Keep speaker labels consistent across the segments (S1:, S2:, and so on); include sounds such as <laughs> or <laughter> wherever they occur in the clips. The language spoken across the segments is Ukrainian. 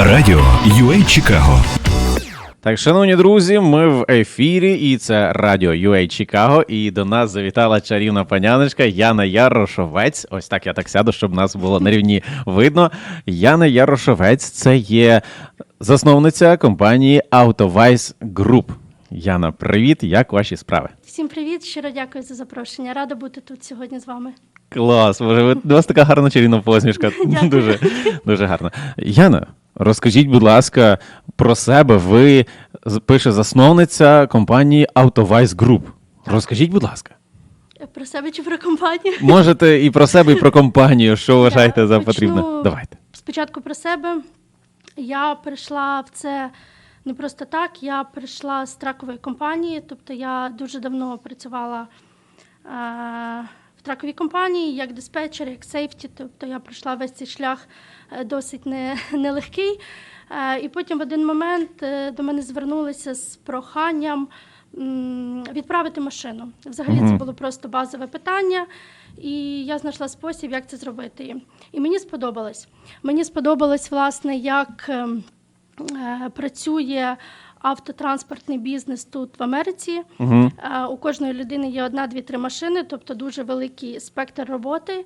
S1: Радіо UA Чикаго
S2: Так, шановні друзі, ми в ефірі, і це радіо UA Чикаго. І до нас завітала чарівна паняночка Яна Ярошовець. Ось так я так сяду, щоб нас було на рівні видно. Яна Ярошовець це є засновниця компанії AutoVice Group. Яна, привіт! Як ваші справи?
S3: Всім привіт, щиро дякую за запрошення. Рада бути тут сьогодні з вами.
S2: Клас, боже, ви у вас така гарна чарівна посмішка. <laughs> Дуже, дуже гарна. Яна, розкажіть, будь ласка, про себе. Ви пише засновниця компанії AutoVice Group. Розкажіть, будь ласка.
S3: Про себе чи про компанію? <laughs>
S2: Можете і про себе, і про <laughs> компанію, що вважаєте за потрібне. Давайте.
S3: Спочатку про себе. Я прийшла в це не просто так. Я прийшла з тракової компанії, тобто я дуже давно працювала е, в траковій компанії як диспетчер, як сейфті. Тобто я пройшла весь цей шлях е, досить не, нелегкий. Е, і потім в один момент е, до мене звернулися з проханням відправити машину. Взагалі це було просто базове питання, і я знайшла спосіб, як це зробити. І мені сподобалось. Мені сподобалось, власне, як ем, е, працює автотранспортний бізнес тут в Америці.
S2: Угу.
S3: Е, У кожної людини є одна, дві, три машини, тобто дуже великий спектр роботи.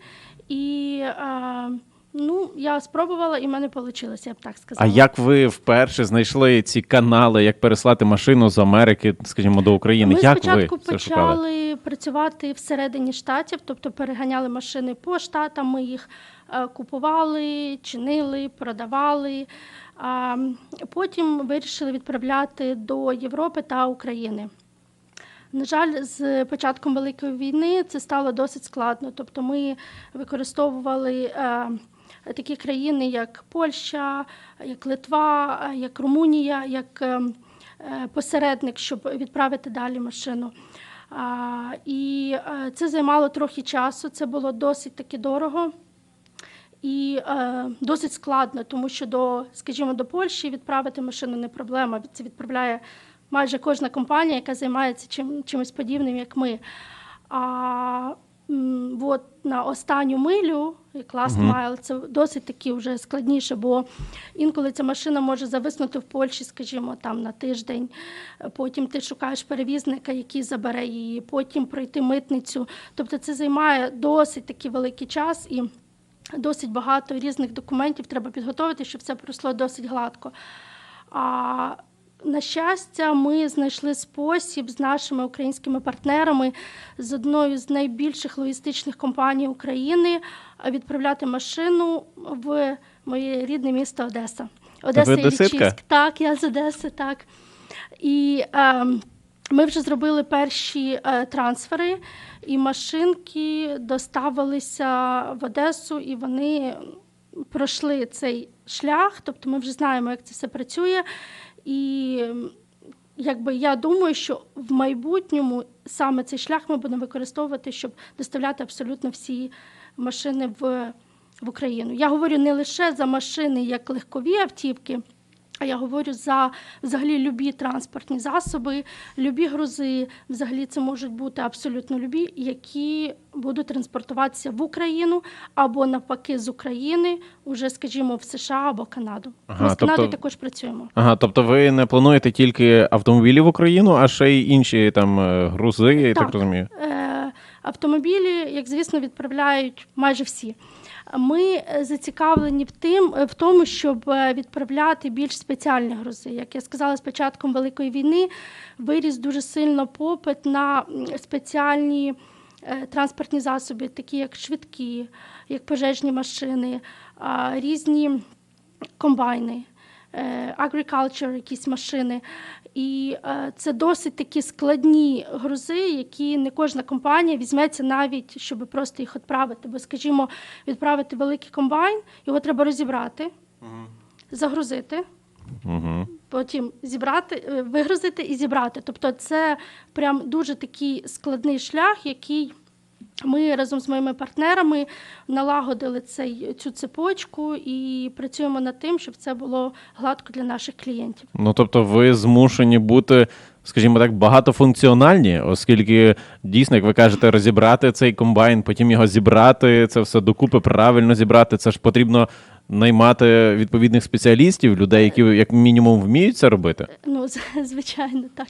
S3: І е, ну, я спробувала, і в мене вийшло, я б так сказала.
S2: А як ви вперше знайшли ці канали, як переслати машину з Америки, скажімо, до України?
S3: Ми
S2: як
S3: спочатку
S2: ви це шукали?
S3: почали працювати всередині штатів, тобто переганяли машини по штатам. Ми їх е, купували, чинили, продавали. А потім вирішили відправляти до Європи та України. На жаль, з початком Великої війни це стало досить складно. Тобто ми використовували е, такі країни, як Польща, як Литва, як Румунія, як е, е, посередник, щоб відправити далі машину. І е, це займало трохи часу, це було досить таки дорого. І е, досить складно, тому що до, скажімо, до Польщі відправити машину не проблема. Це відправляє майже кожна компанія, яка займається чим, чимось подібним, як ми. А м, от на останню милю, як last mile, це досить таки вже складніше, бо інколи ця машина може зависнути в Польщі, скажімо, там на тиждень. Потім ти шукаєш перевізника, який забере її, потім пройти митницю. Тобто це займає досить такий великий час і досить багато різних документів треба підготувати, щоб це пройшло досить гладко. А на щастя, ми знайшли спосіб з нашими українськими партнерами з одною з найбільших логістичних компаній України відправляти машину в моє рідне місто Одеса. Одеса? Іллічівськ. Так, я з Одеси, так. І е, ми вже зробили перші е, трансфери, і машинки доставилися в Одесу, і вони пройшли цей шлях. Тобто ми вже знаємо, як це все працює. І якби я думаю, що в майбутньому саме цей шлях ми будемо використовувати, щоб доставляти абсолютно всі машини в, в Україну. Я говорю не лише за машини як легкові автівки. А я говорю за взагалі любі транспортні засоби, любі грузи. Взагалі це можуть бути абсолютно любі, які будуть транспортуватися в Україну або навпаки з України, уже скажімо, в США або Канаду.
S2: Ага,
S3: Ми з Канадою
S2: тобто-
S3: також працюємо.
S2: Ага, тобто ви не плануєте тільки автомобілі в Україну, а ще й інші там е, грузи, я так
S3: Так.
S2: розумію.
S3: Е, Автомобілі, як звісно, відправляють майже всі. Ми е, зацікавлені в тим, е, в тому, щоб е, відправляти більш спеціальні грузи. Як я сказала, з початком Великої війни виріс дуже сильно попит на спеціальні транспортні засоби, такі як швидкі, як пожежні машини, різні комбайни, agriculture, якісь машини. І е, це досить такі складні грузи, які не кожна компанія візьметься навіть, щоб просто їх відправити. Бо, скажімо, відправити великий комбайн, його треба розібрати, загрузити,
S2: Угу.
S3: потім зібрати, е, вигрузити і зібрати. Тобто, це прям дуже такий складний шлях, який ми разом з моїми партнерами налагодили цей, цю цепочку і працюємо над тим, щоб це було гладко для наших клієнтів.
S2: Ну тобто, ви змушені бути, скажімо так, багатофункціональні, оскільки дійсно, як ви кажете, розібрати цей комбайн, потім його зібрати, це все докупи правильно зібрати. Це ж потрібно наймати відповідних спеціалістів, людей, які як мінімум вміють це робити?
S3: Ну, звичайно, так.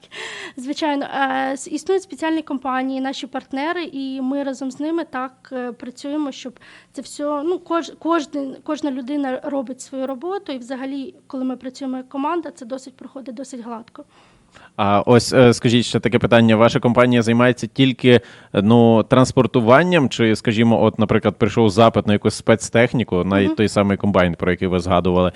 S3: Звичайно, Е, існують спеціальні компанії, наші партнери, і ми разом з ними так е, працюємо, щоб це все. Ну, кож, кожен, кожна людина робить свою роботу, і взагалі, коли ми працюємо як команда, це досить проходить досить гладко.
S2: А ось е, скажіть ще таке питання: ваша компанія займається тільки ну транспортуванням, чи, скажімо, от, наприклад, прийшов запит на якусь спецтехніку, на той самий комбайн, про який ви згадували.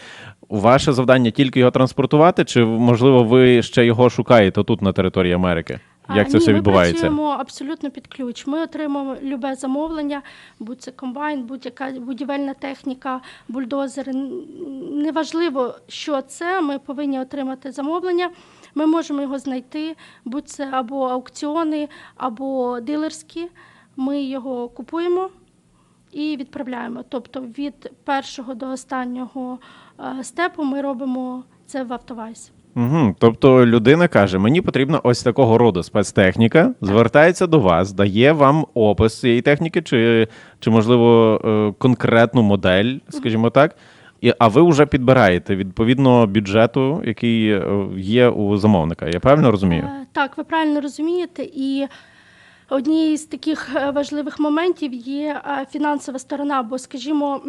S2: Ваше завдання тільки його транспортувати, чи можливо ви ще його шукаєте тут на території Америки? Як
S3: А,
S2: це
S3: ні,
S2: все
S3: ми
S2: відбувається?
S3: працюємо абсолютно під ключ. Ми отримуємо любе замовлення, будь це комбайн, будь-яка будівельна техніка, бульдозери. Неважливо, що це. Ми повинні отримати замовлення. Ми можемо його знайти, будь це або аукціони, або дилерські. Ми його купуємо і відправляємо. Тобто від першого до останнього е, степу ми робимо це в автовайс.
S2: Угу. Тобто людина каже: мені потрібна ось такого роду спецтехніка, звертається до вас, дає вам опис цієї техніки, чи, чи можливо, е, конкретну модель, скажімо так. І, а ви вже підбираєте відповідно бюджету, який е, є у замовника. Я правильно розумію?
S3: Е, Так, ви правильно розумієте. І однією з таких е, важливих моментів є фінансова сторона, бо, скажімо,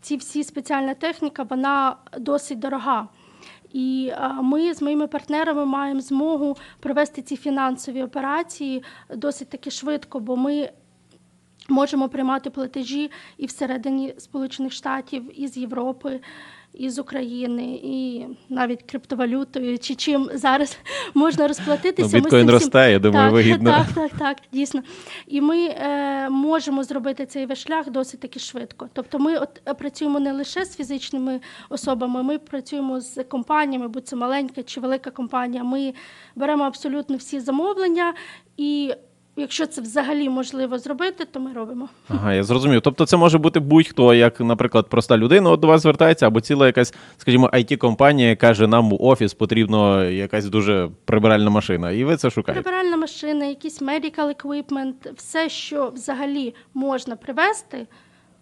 S3: ці всі спеціальна техніка, вона досить дорога. І ми з моїми партнерами маємо змогу провести ці фінансові операції досить таки швидко, бо ми можемо приймати платежі і всередині Сполучених Штатів, і з Європи, і з України, і навіть криптовалютою, чи чим зараз <laughs> можна розплатитися.
S2: Ну, біткоін росте, я думаю,
S3: так,
S2: вигідно.
S3: Так, так, так, дійсно. І ми е, можемо зробити цей весь шлях досить таки швидко. Тобто ми от е, працюємо не лише з фізичними особами, ми працюємо з компаніями, будь це маленька чи велика компанія. Ми беремо абсолютно всі замовлення і. Якщо це взагалі можливо зробити, то ми робимо.
S2: Ага, я зрозумів. Тобто це може бути будь-хто, як, наприклад, проста людина от до вас звертається, або ціла якась, скажімо, it компанія каже, нам у офіс потрібна якась дуже прибиральна машина, і ви це шукаєте.
S3: Прибиральна машина, якийсь medical equipment, все, що взагалі можна привезти,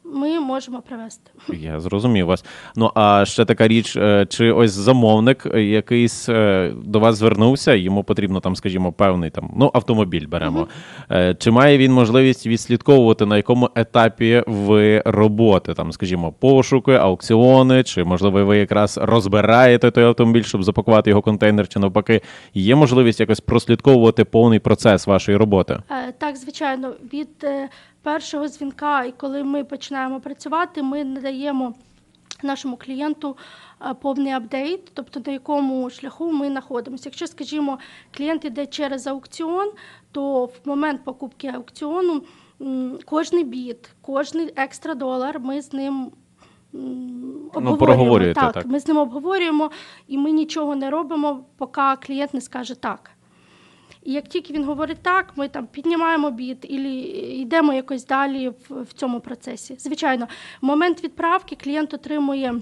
S3: ми можемо привезти.
S2: Я зрозумів вас. Ну а ще така річ, е, чи ось замовник е, якийсь е, до вас звернувся, йому потрібно там, скажімо, певний там ну автомобіль беремо. Е, Чи має він можливість відслідковувати на якому етапі ви роботи? Там, скажімо, пошуки, аукціони, чи можливо ви якраз розбираєте той автомобіль, щоб запакувати його контейнер, чи навпаки, є можливість якось прослідковувати повний процес вашої роботи?
S3: Так, звичайно, від першого дзвінка, і коли ми починаємо працювати, ми надаємо нашому клієнту е, повний апдейт, тобто на якому шляху ми знаходимося. Якщо, скажімо, клієнт йде через аукціон, то в момент покупки аукціону кожний біт, кожний екстра долар ми з ним. м, Обговорюємо.
S2: проговорюєте,
S3: так,
S2: так.
S3: ми з ним обговорюємо, і ми нічого не робимо, поки клієнт не скаже так. І як тільки він говорить так, ми там піднімаємо біт і йдемо якось далі в, в цьому процесі. Звичайно, в момент відправки клієнт отримує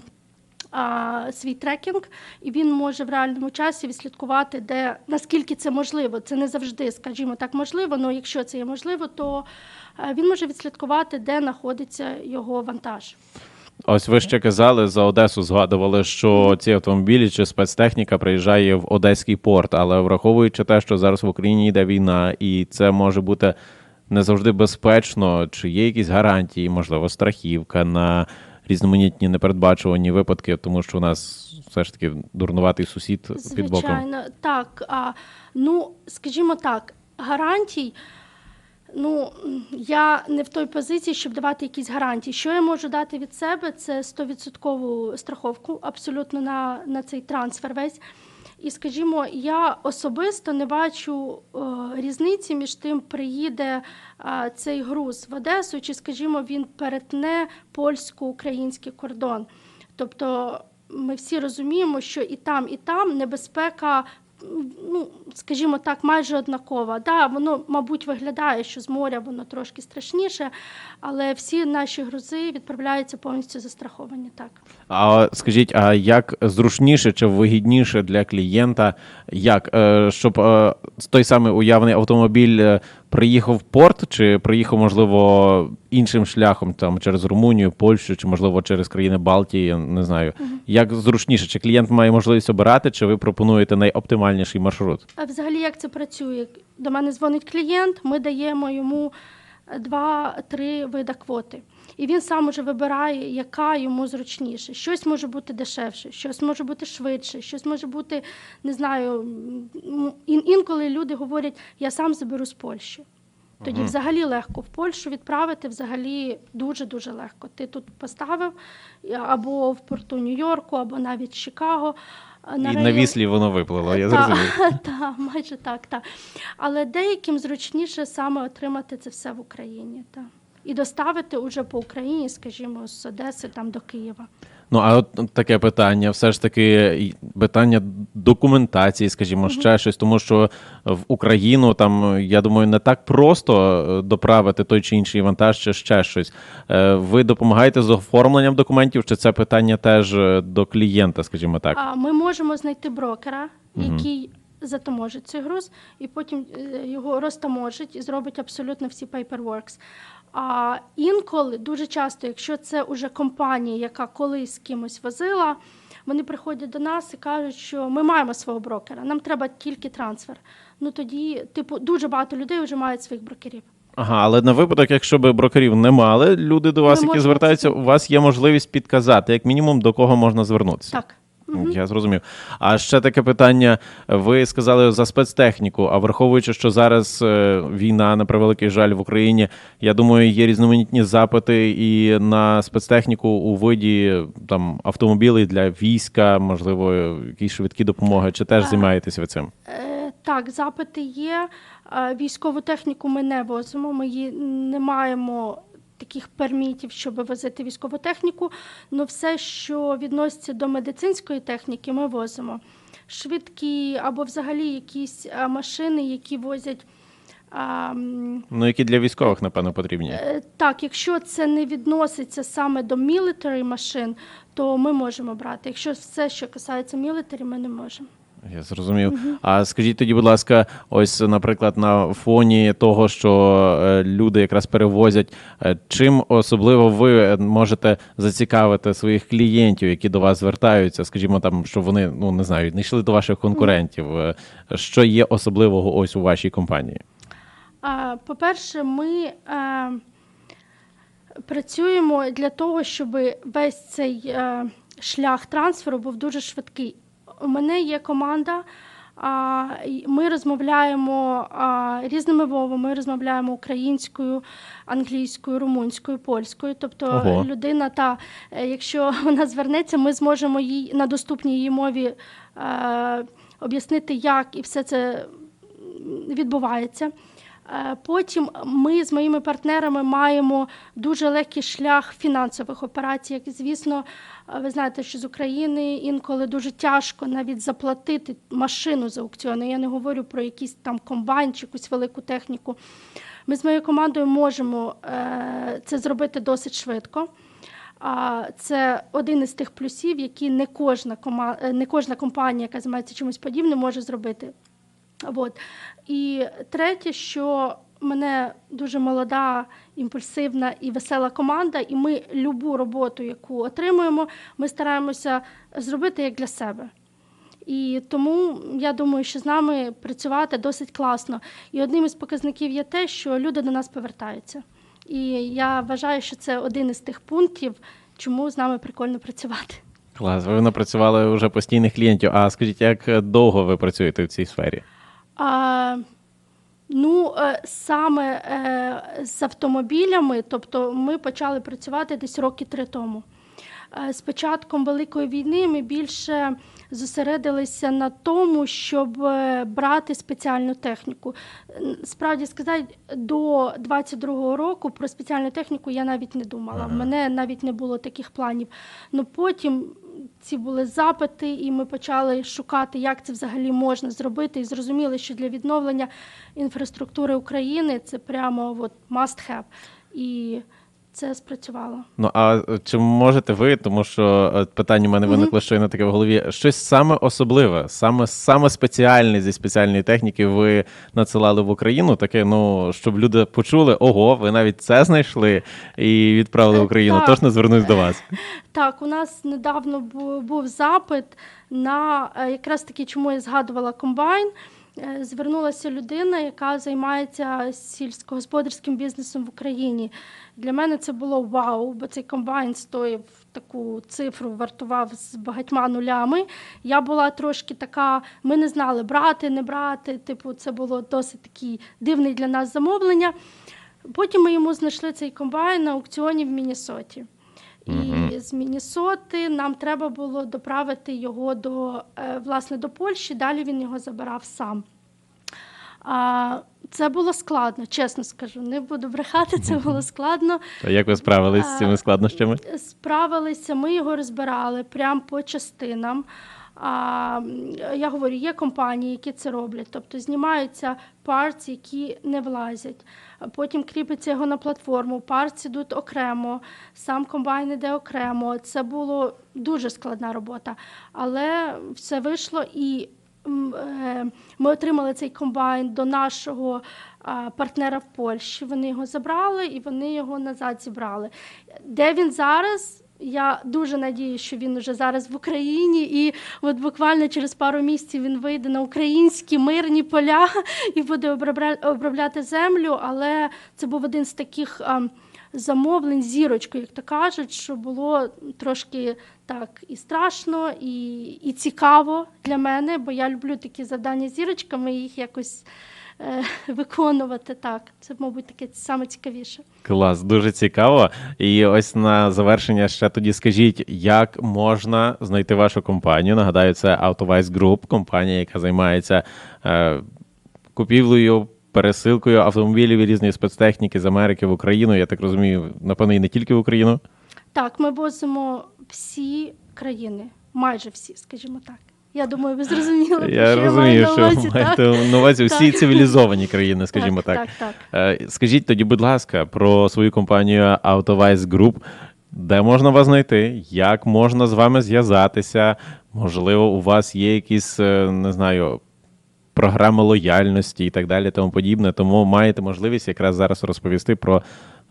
S3: а, свій трекінг, і він може в реальному часі відслідкувати, де наскільки це можливо. Це не завжди, скажімо так, можливо. але якщо це є можливо, то е, він може відслідкувати, де знаходиться його вантаж.
S2: Ось ви ще казали за Одесу, згадували, що ці автомобілі чи спецтехніка приїжджає в Одеський порт, але враховуючи те, що зараз в Україні йде війна, і це може бути не завжди безпечно, чи є якісь гарантії, можливо, страхівка на різноманітні непередбачувані випадки, тому що у нас все ж таки дурнуватий сусід під боком.
S3: Звичайно, так. А, ну, скажімо так, гарантій. Ну, я не в той позиції, щоб давати якісь гарантії. Що я можу дати від себе, це 100% страховку абсолютно на, на цей трансфер весь. І скажімо, я особисто не бачу е, різниці між тим, приїде е, цей груз в Одесу, чи, скажімо, він перетне польсько-український кордон. Тобто ми всі розуміємо, що і там, і там небезпека. Ну, скажімо так, майже однакова. Да, воно, мабуть, виглядає, що з моря воно трошки страшніше, але всі наші грузи відправляються повністю застраховані. Так.
S2: А скажіть, а як зручніше чи вигідніше для клієнта, як е, щоб е, той самий уявний автомобіль е, приїхав в порт, чи приїхав, можливо, іншим шляхом, там через Румунію, Польщу, чи можливо через країни Балтії, я не знаю. Як зручніше, чи клієнт має можливість обирати, чи ви пропонуєте найоптимальніший маршрут?
S3: А взагалі як це працює? До мене дзвонить клієнт, ми даємо йому два-три вида квоти. І він сам уже вибирає, яка йому зручніше. Щось може бути дешевше, щось може бути швидше, щось може бути, не знаю. ін- інколи люди говорять, я сам заберу з Польщі. Тоді взагалі легко. В Польщу відправити взагалі дуже-дуже легко. Ти тут поставив або в порту Нью-Йорку, або навіть Чикаго. а
S2: І на віслі воно виплило, я зрозумів. <laughs>
S3: та, майже так, так. Але деяким зручніше саме отримати це все в Україні. Та. І доставити уже по Україні, скажімо, з Одеси там до Києва.
S2: Ну, а от таке питання, все ж таки, питання документації, скажімо, ще щось, тому що в Україну там, я думаю, не так просто е, доправити той чи інший вантаж, чи ще щось. Е, Ви допомагаєте з оформленням документів, чи це питання теж е, до клієнта, скажімо так?
S3: А ми можемо знайти брокера, який затаможить цей груз, і потім його розтаможить і зробить абсолютно всі paperworks. А інколи дуже часто, якщо це уже компанія, яка колись з кимось возила, вони приходять до нас і кажуть, що ми маємо свого брокера, нам треба тільки трансфер. Ну тоді, типу, дуже багато людей вже мають своїх брокерів.
S2: Ага, але на випадок, якщо би брокерів не мали, люди до вас,
S3: Ми
S2: які звертаються, у вас є можливість підказати, як мінімум, до кого можна звернутися.
S3: Так.
S2: Я зрозумів. А ще таке питання. Ви сказали за спецтехніку. А враховуючи, що зараз е, війна на превеликий жаль в Україні, я думаю, є різноманітні запити і на спецтехніку у виді там автомобілів для війська, можливо, якісь швидкі допомоги. Чи теж займаєтесь ви цим?
S3: Е, Так, запити є. Е, Військову техніку ми не возимо. Ми її не маємо таких пермітів, щоб возити військову техніку. Ну, все, що відноситься до медицинської техніки, ми возимо. Швидкі або взагалі якісь машини, які возять. а,
S2: Ну, які для військових, напевно, потрібні.
S3: е, Так, якщо це не відноситься саме до military машин, то ми можемо брати. Якщо все, що касається military, ми не можемо.
S2: Я зрозумів. А скажіть тоді, будь ласка, ось, наприклад, на фоні того, що е, люди якраз перевозять, е, чим особливо ви е, можете зацікавити своїх клієнтів, які до вас звертаються, скажімо, там, що вони ну не знаю, не йшли до ваших конкурентів. Що є особливого ось у вашій компанії?
S3: По-перше, ми працюємо для того, щоб весь цей шлях трансферу був дуже швидкий. У мене є команда. Ми розмовляємо різними мовами. Ми розмовляємо українською, англійською, румунською, польською. Тобто
S2: Ого.
S3: людина, та е, якщо <laughs> вона звернеться, ми зможемо їй на доступній її мові е, об'яснити, як і все це відбувається. Е, Потім ми з моїми партнерами маємо дуже легкий шлях фінансових операцій. Як звісно, е, ви знаєте, що з України інколи дуже тяжко навіть заплатити машину з аукціону. Я не говорю про якийсь там комбайн чи якусь велику техніку. Ми з моєю командою можемо е, це зробити досить швидко. А це один із тих плюсів, які не кожна не кожна компанія, яка займається чимось подібним, може зробити. От. І третє, що мене дуже молода, імпульсивна і весела команда, і ми любу роботу, яку отримуємо, ми стараємося зробити як для себе. І тому я думаю, що з нами працювати досить класно. І одним із показників є те, що люди до нас повертаються. І я вважаю, що це один із тих пунктів, чому з нами прикольно працювати.
S2: Клас, ви напрацювали вже постійних клієнтів. А скажіть, як довго ви працюєте в цій сфері?
S3: А, ну, е, саме е, з автомобілями, тобто ми почали працювати десь роки три тому. Е, З початком Великої війни ми більше зосередилися на тому, щоб брати спеціальну техніку. Справді сказати, до 22-го року про спеціальну техніку я навіть не думала. В мене навіть не було таких планів. Ну потім ці були запити, і ми почали шукати, як це взагалі можна зробити, і зрозуміли, що для відновлення інфраструктури України це прямо от must have. І це спрацювало.
S2: Ну а е, чи можете ви, тому що е, питання в мене виникло щойно таке в голові, щось саме особливе, саме саме спеціальне зі спеціальної техніки ви надсилали в Україну, таке, ну щоб люди почули, ого, ви навіть це знайшли і відправили в
S3: Е,
S2: Україну.
S3: так.
S2: Тож не звернусь до вас. <laughs>
S3: Так, у нас недавно був запит на якраз таки, чому я згадувала комбайн. Е, Звернулася людина, яка займається сільськогосподарським бізнесом в Україні. Для мене це було вау, бо цей комбайн стоїв таку цифру, вартував з багатьма нулями. Я була трошки така, ми не знали, брати, не брати. Типу, це було досить такий дивний для нас замовлення. Потім ми йому знайшли цей комбайн на аукціоні в Міннесоті. І з Міннесоти нам треба було доправити його до е, власне до Польщі. Далі він його забирав сам. А, це було складно, чесно скажу. Не буду брехати, це <laughs> було складно.
S2: То як ви справились з цими складнощами?
S3: Справилися, ми його розбирали прямо по частинам. А, я говорю, є компанії, які це роблять, тобто знімаються парці, які не влазять. Потім кріпиться його на платформу, парці йдуть окремо, сам комбайн іде окремо. Це було дуже складна робота, але все вийшло і. е, Ми отримали цей комбайн до нашого партнера в Польщі. Вони його забрали і вони його назад зібрали. Де він зараз? Я дуже надію, що він уже зараз в Україні, і от буквально через пару місяців він вийде на українські мирні поля і буде обробляти землю. Але це був один з таких замовлень зірочкою, як то кажуть, що було трошки так і страшно, і, і цікаво для мене, бо я люблю такі завдання зірочками, їх якось виконувати так. Це, мабуть, таке саме цікавіше.
S2: Клас, дуже цікаво. І ось на завершення ще тоді скажіть, як можна знайти вашу компанію. Нагадаю, це Autovice Group, компанія, яка займається е, купівлею, пересилкою автомобілів і різної спецтехніки з Америки в Україну. Я так розумію, напевно, і не тільки в Україну.
S3: Так, ми возимо всі країни, майже всі, скажімо так. Я думаю, ви зрозуміли,
S2: Я
S3: що
S2: розумію,
S3: я маю
S2: що маєте на увазі всі цивілізовані країни, скажімо так.
S3: Так, так,
S2: Е, Скажіть тоді, будь ласка, про свою компанію Autovice Group. Де можна вас знайти? Як можна з вами зв'язатися? Можливо, у вас є якісь, е, не знаю, програми лояльності і так далі, тому подібне. Тому маєте можливість якраз зараз розповісти про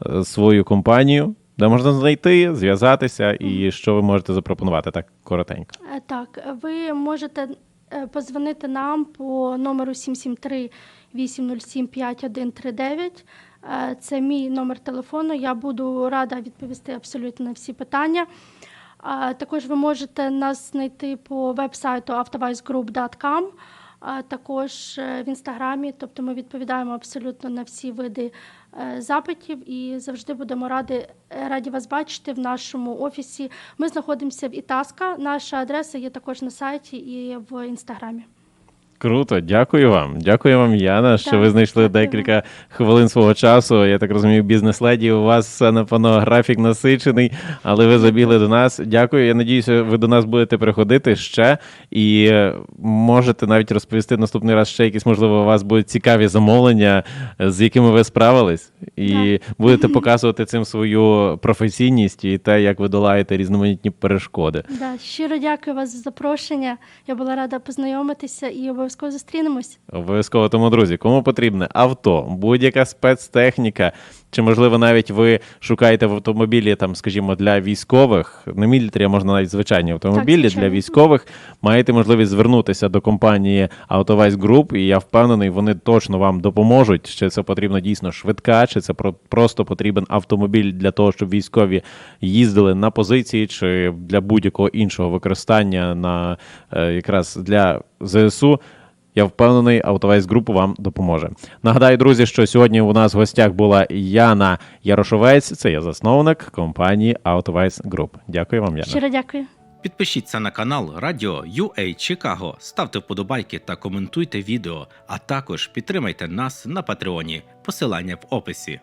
S2: е, свою компанію, де можна знайти, зв'язатися, і що ви можете запропонувати так коротенько.
S3: Е, Так, ви можете е, позвонити нам по номеру 773 807 5139. Е, Це мій номер телефону. Я буду рада відповісти абсолютно на всі питання. Також ви можете нас знайти по веб-сайту автовайзгroup.com, а також е, в інстаграмі. Тобто ми відповідаємо абсолютно на всі види е, запитів і завжди будемо раді, раді вас бачити в нашому офісі. Ми знаходимося в Ітаска. Наша адреса є також на сайті і в інстаграмі.
S2: Круто, дякую вам. Дякую вам, Яна, що
S3: Так,
S2: ви знайшли
S3: дякую.
S2: декілька хвилин свого часу. Я так розумію, бізнес-леді, у вас напевно графік насичений, але ви забігли до нас. Дякую. Я надіюся, ви до нас будете приходити ще і можете навіть розповісти наступний раз ще якісь, можливо, у вас будуть цікаві замовлення, з якими ви справились, і будете показувати цим свою професійність і те, як ви долаєте різноманітні перешкоди.
S3: Да, щиро дякую вас за запрошення. Я була рада познайомитися і обов'язково зустрінемось.
S2: Обов'язково тому, друзі, кому потрібне авто, будь-яка спецтехніка, чи можливо навіть ви шукаєте в автомобілі, там, скажімо, для військових, не мілітарі, а можна навіть звичайні автомобілі для
S3: звичайно.
S2: військових, маєте можливість звернутися до компанії Autovice Group, і я впевнений, вони точно вам допоможуть. Чи це потрібно дійсно швидка, чи це про- просто потрібен автомобіль для того, щоб військові їздили на позиції, чи для будь-якого іншого використання на е, якраз для ЗСУ. Я впевнений, Autovice Group вам допоможе. Нагадаю, друзі, що сьогодні у нас в гостях була Яна Ярошовець, це є засновник компанії Autovice Group. Дякую вам, Яна.
S3: Щиро дякую.
S4: Підпишіться на канал Радіо UA Чикаго, ставте вподобайки та коментуйте відео, а також підтримайте нас на Патреоні. Посилання в описі.